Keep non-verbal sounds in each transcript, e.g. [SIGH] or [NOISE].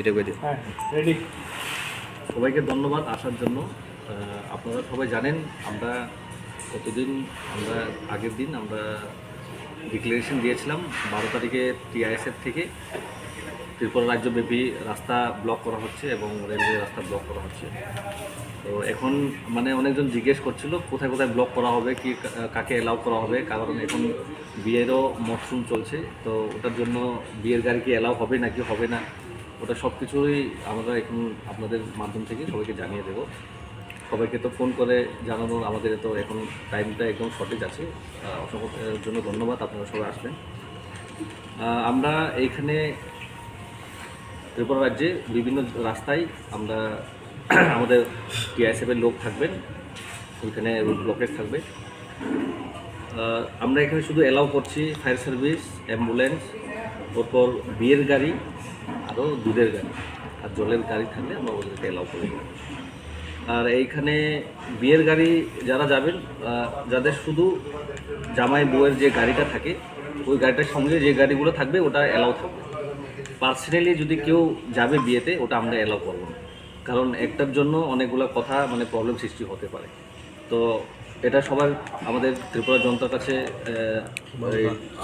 এটা করে দিও। হ্যাঁ রেডি সবাইকে ধন্যবাদ আসার জন্য। আপনারা সবাই জানেন আমরা কতদিন আমরা আগের দিন আমরা ডিক্লারেশন দিয়েছিলাম বারো তারিখে টিআইএসএফ থেকে। ত্রিপুরা রাজ্যব্যাপী রাস্তা ব্লক করা হচ্ছে এবং রেলওয়ে রাস্তা ব্লক করা হচ্ছে। তো এখন মানে অনেকজন জিজ্ঞেস করছিল কোথায় কোথায় ব্লক করা হবে কি কাকে অ্যালাউ করা হবে? কারণ এখন বিয়েরও মরশুম চলছে তো ওটার জন্য বিয়ের গাড়ি কি অ্যালাউ হবে নাকি হবে না? ওটা সব কিছুই আমরা এখন আপনাদের মাধ্যম থেকে সবাইকে জানিয়ে দেবো। সবাইকে তো ফোন করে জানানোর আমাদের তো এখন টাইমটা একদম শর্টেজ আছে। অসংখ্যের জন্য ধন্যবাদ, আপনারা সবাই আসবেন। আমরা এইখানে ত্রিপুরা রাজ্যে বিভিন্ন রাস্তায় আমরা [CLEARS THROAT] আমাদের টিআইএসএফের লোক থাকবেন। ওইখানে ব্লকেজ থাকবে। আমরা এখানে শুধু অ্যালাউ করছি ফায়ার সার্ভিস অ্যাম্বুলেন্স ওরপর বিয়ের গাড়ি আরও দুধের গাড়ি। আর জলের গাড়ি থাকলে আমরা ওদেরকে অ্যালাউ করি আর এইখানে বিয়ের গাড়ি যারা যাবেন যাদের শুধু জামাই বউয়ের যে গাড়িটা থাকে, ওই গাড়িটার সঙ্গে যে গাড়িগুলো থাকবে, ওটা অ্যালাউ থাকবে। পার্সোনালি যদি কেউ যাবে বিয়েতে, ওটা আমরা অ্যালাউ করব না। কারণ একটার জন্য অনেকগুলো কথা মানে প্রবলেম সৃষ্টি হতে পারে। তো এটা সবার, আমাদের ত্রিপুরা জনতার কাছে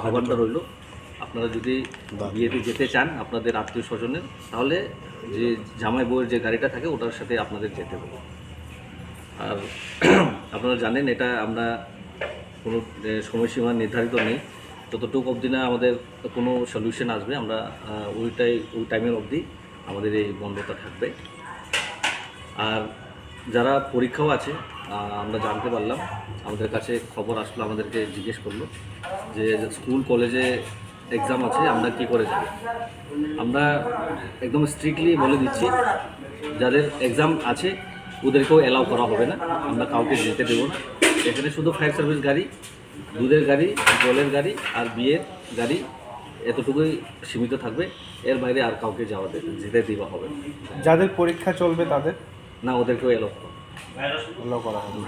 আহ্বানটা রইল। আপনারা যদি বিয়েতে যেতে চান আপনাদের আত্মীয় স্বজনের, তাহলে যে জামাই বউয়ের যে গাড়িটা থাকে ওটার সাথে আপনাদের যেতে হবে। আর [CLEARS THROAT] আপনারা জানেন এটা আমরা কোনো সময়সীমা নির্ধারিত নেই। ততটুকু অবধি না আমাদের কোনো সলিউশন আসবে, আমরা ওইটাই, ওই টাইমের অবধি আমাদের এই বন্ধটা থাকবে। আর যারা পরীক্ষাও আছে আমরা জানতে পারলাম, আমাদের কাছে খবর আসলো, আমাদেরকে জিজ্ঞেস করল যে স্কুল, কলেজে এক্সাম আছে আমরা কি করে যাব আমরা একদম স্ট্রিক্টলি বলে দিচ্ছি যাদের এক্সাম আছে ওদেরকেও অ্যালাউ করা হবে না আমরা কাউকে যেতে দেবো না। এখানে শুধু ফায়ার সার্ভিস গাড়ি দুধের গাড়ি জলের গাড়ি আর বিয়ের গাড়ি এতটুকুই সীমিত থাকবে। এর বাইরে আর কাউকে যাওয়া যেতে দেওয়া হবে যাদের পরীক্ষা চলবে তাদের? না ওদেরকেও অ্যালাউ করা হবে। করা হবে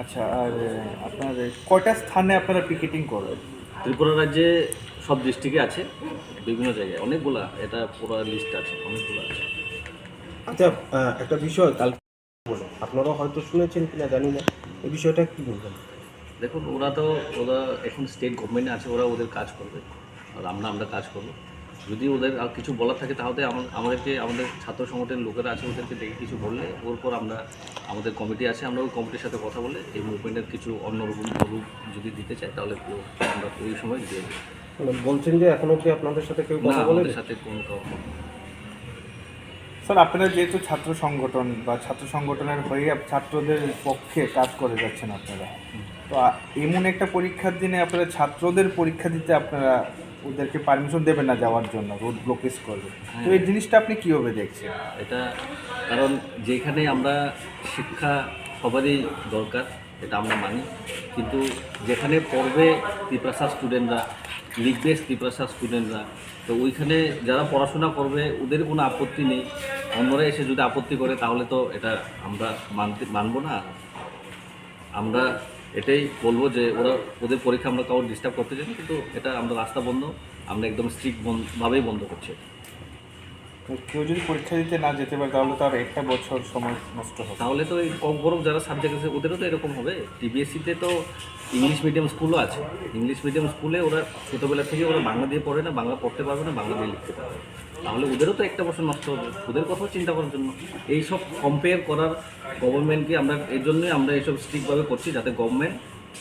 আচ্ছা আর আপনার কয়টা স্থানে আপনারা পিকেটিং করবেন? ত্রিপুরা রাজ্যে সব ডিস্ট্রিক্টে আছে বিভিন্ন জায়গায়। অনেকগুলা এটা পুরো লিস্ট আছে অনেকগুলো আছে। আচ্ছা একটা বিষয় কাল আপনারা হয়তো শুনেছেন কিনা জানি না। এই বিষয়টা কী বলবেন? দেখুন ওরা তো ওরা এখন স্টেট গভর্নমেন্টে আছে ওরা ওদের কাজ করবে। আর আমরা আমরা কাজ করব। যদি ওদের আর কিছু বলার থাকে তাহলে আমাদেরকে আমাদের ছাত্র সংগঠনের লোকেরা আছে ওদেরকে দেখে কিছু বললে ওর পর আমরা আমাদের কমিটি আছে আমরা ওই কমিটির সাথে কথা বলে এই মুভমেন্টের কিছু অন্যরকম রূপ যদি দিতে চাই তাহলে আমরা ওই সময় দিয়ে দেবো। মানে বলছেন যে এখনও কি আপনাদের সাথে কেউ না কথা বলে আমাদের সাথে কোনো স্যার আপনারা যেহেতু ছাত্র সংগঠন বা ছাত্র সংগঠনের হয়ে ছাত্রদের পক্ষে কাজ করে যাচ্ছেন আপনারা তো এমন একটা পরীক্ষার দিনে আপনারা ছাত্রদের পরীক্ষা দিতে আপনারা ওদেরকে পারমিশন দেবেন না যাওয়ার জন্য রোড ব্লকেজ করবে। তো এই জিনিসটা আপনি কীভাবে দেখছেন? এটা কারণ যেখানে আমরা শিক্ষা সবারই দরকার এটা আমরা মানি। কিন্তু যেখানে পড়বে ত্রিপ্রাসা স্টুডেন্টরা লিখবে ত্রিপ্রাসা স্টুডেন্টরা তো ওইখানে যারা পড়াশোনা করবে ওদের কোনো আপত্তি নেই। অন্যরা এসে যদি আপত্তি করে তাহলে তো এটা আমরা মানতে মানবো না। আমরা এটাই বলব যে ওরা, ওদের পরীক্ষা আমরা কাউর ডিস্টার্ব করতে চাই কিন্তু এটা আমরা রাস্তা বন্ধ, আমরা একদম স্ট্রিক্ট ভাবেই বন্ধ করছি। কেউ যদি পরীক্ষা দিতে না যেতে পারে, তাহলে তার একটা বছর সময় নষ্ট হবে। তাহলে তো এই বরং যারা সাবজেক্ট আছে, ওদেরও তো এরকম হবে। টিবিএসসিতে তো ইংলিশ মিডিয়াম স্কুলও আছে। ইংলিশ মিডিয়াম স্কুলে ওরা ছোটোবেলা থেকে ওরা বাংলা দিয়ে পড়ে না, বাংলা পড়তে পারবে না, বাংলা দিয়ে লিখতে পারবে তাহলে ওদেরও তো একটা বছর নষ্ট হবে। ওদের কথাও চিন্তা করার জন্য। এইসব কম্পেয়ার করার গভর্নমেন্টকে আমরা, এর জন্যই আমরা এইসব স্ট্রিক্টভাবে করছি, যাতে গভর্নমেন্ট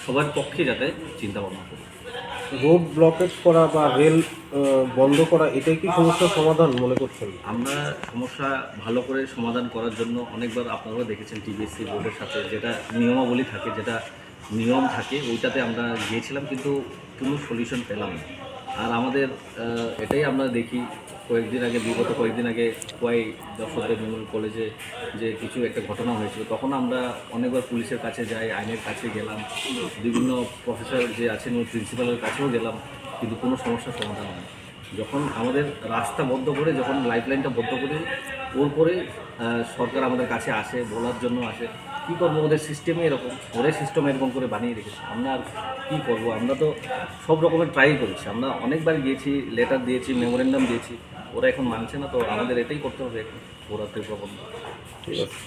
সবার পক্ষে যাতে চিন্তা ভাবনা করে। রোড ব্লকেজ করা বা রেল বন্ধ করা, এটাই কি সমস্যার সমাধান মনে করছেন? আমরা সমস্যা ভালো করে সমাধান করার জন্য অনেকবার আপনারাও দেখেছেন টিবিএসসি বোর্ডের সাথে, যেটা নিয়মাবলী থাকে, যেটা নিয়ম থাকে, ওইটাতে আমরা গিয়েছিলাম, কিন্তু কোনো সলিউশন পেলাম না। আর আমাদের এটাই আমরা দেখি কয়েকদিন আগে, বিগত কয়েকদিন আগে কোয়াই যশোরদেব মেমোরিয়াল কলেজে যে কিছু একটা ঘটনা হয়েছিল, তখন আমরা অনেকবার পুলিশের কাছে যাই, আইনের কাছে গেলাম। বিভিন্ন প্রফেসর যে আছেন, ওই প্রিন্সিপালের কাছেও গেলাম, কিন্তু কোনো সমস্যার সমাধান হয় যখন আমাদের রাস্তা বন্ধ করে, যখন লাইফ লাইনটা বন্ধ করে, ওর পরে সরকার আমাদের কাছে আসে, বলার জন্য আসে, কী করব, ওদের সিস্টেমে এরকম, ওদের সিস্টেম এরকম করে বানিয়ে রেখেছে। আমরা আর কী করব? আমরা তো সব রকমের ট্রাই করেছি। আমরা অনেকবার গিয়েছি লেটার দিয়েছি মেমোরেন্ডাম দিয়েছি। ওরা এখন মানছে না তো আমাদের এটাই করতে হবে ওরা তীব্র বন্ধ ঠিক আছে।